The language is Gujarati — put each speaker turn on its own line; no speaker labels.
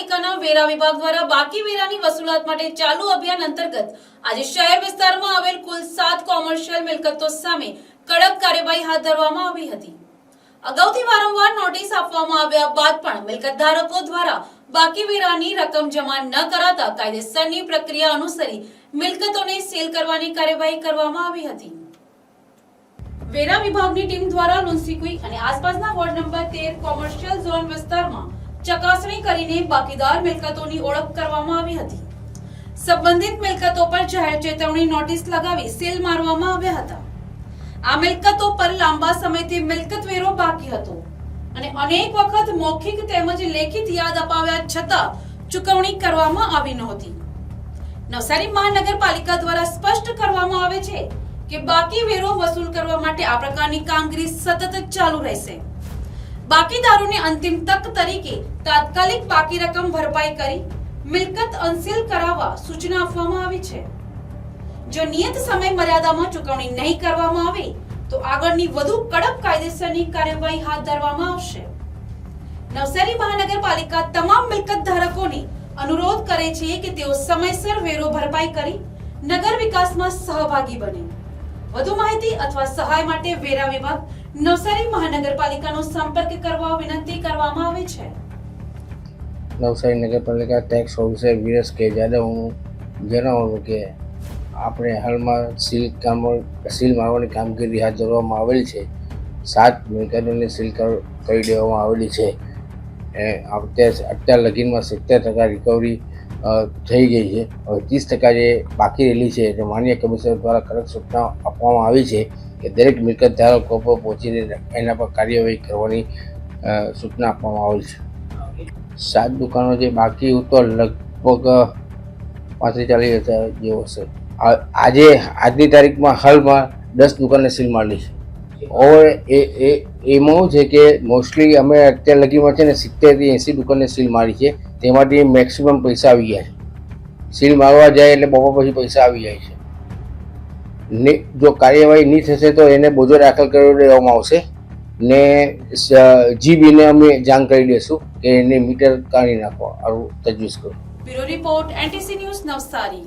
મહાનગરપાલિકાના વેરા વિભાગ દ્વારા બાકી વેરાની વસૂલાત માટે ચાલુ અભિયાન અંતર્ગત આજે શહેર વિસ્તારમાં આવેલ કુલ સાત કોમર્શિયલ મિલકતો સામે કડક કાર્યવાહી હાથ ધરવામાં આવી હતી. અગાઉથી વારંવાર નોટિસ આપવામાં આવ્યા બાદ પણ મિલકત ધારકો દ્વારા બાકી વેરાની રકમ જમા ન કરાતા કાયદેસરની પ્રક્રિયા અનુસરી મિલકતોને સીલ કરવાની કાર્યવાહી કરવામાં આવી હતી. વેરા વિભાગની ટીમ દ્વારા લુન્સીકુઈ અને આસપાસના વોર્ડ નંબર તેર કોમર્શિયલ ઝોન વિસ્તારમાં ચકાસણી કરીને બાકીદાર મિલકતોની ઓળખ કરવામાં આવી હતી. સંબંધિત મિલકતો પર જાહેર ચેતવણી નોટિસ લગાવી સેલ મારવામાં આવ્યા હતા. આ મિલકતો પર લાંબા સમયથી મિલકત વેરો બાકી હતો અને અનેક વખત મૌખિક તેમજ લેખિત યાદ અપાવ્યા છતાં ચૂકવણી કરવામાં આવી નહોતી. નવસારી મહાનગરપાલિકા દ્વારા સ્પષ્ટ કરવામાં આવે છે કે બાકી વેરો વસૂલ કરવા માટે આ પ્રકારની કામગીરી સતત ચાલુ રહેશે. બાકીદારોને અંતિમ તક તરીકે તાત્કાલિક બાકી રકમ ભરપાઈ કરી મિલકત અનસીલ કરાવવા સૂચના આપવામાં આવી છે. જો નિયત સમય મર્યાદામાં ચૂકવણી નહીં કરવામાં આવે, તો આગળની વધુ કડક કાયદેસરની કાર્યવાહી હાથ ધરવામાં આવશે. નવસારી મહાનગરપાલિકા તમામ મિલકત ધારકોને અનુરોધ કરે છે કે તેઓ સમયસર વેરો ભરપાઈ કરી નગર વિકાસમાં સહભાગી બને. વધુ માહિતી અથવા સહાય માટે વેરા વિભાગ નવસારી મહાનગરપાલિકાનો સંપર્ક કરવા વિનંતી કરવામાં આવે છે.
નવસારી નગરપાલિકા ટેક્સ ઓફિસર વિરસ કે જાદવ હું જણાવું કે આપણે હાલમાં સીલ કામ સીલ મારવાની કામગીરી હાથ ધરવામાં આવેલ છે. સાત મિલકતોને સીલ કરી દેવામાં આવેલી છે. અત્યારે, અત્યાર લગીનમાં સિત્તેર ટકા રિકવરી થઈ ગઈ છે. હવે ત્રીસ ટકા જે બાકી રહેલી છે તે માન્ય કમિશનર દ્વારા કડક સૂચના આપવામાં આવી છે કે દરેક મિલકત ધારકો પર પહોંચીને એના પર કાર્યવાહી કરવાની સૂચના આપવામાં આવી છે. સાત દુકાનો જે બાકી તો લગભગ પાંત્રીસ ચાલીસ હજાર જેવો આ- આજે, આજની તારીખમાં હાલમાં દસ દુકાનને સીલ મારેલી છે. હવે એ એમાં છે કે મોસ્ટલી અમે અત્યાર લગીમાં છે ને સિત્તેરથી એંસી દુકાનને સીલ મારી છે. તેમાંથી મેક્સિમમ પૈસા આવી જાય સીલ મારવા જાય એટલે બપોર પછી પૈસા આવી જાય છે. ને જો કાર્યવાહી નહીં થશે તો એને બોજો દાખલ કરી દેવામાં આવશે. ને જીબીને અમે જાણ કરી દઈશું કે એને મીટર કાઢી નાખવા તજવીજ કરો.
Bureau report, NTC news Navsari.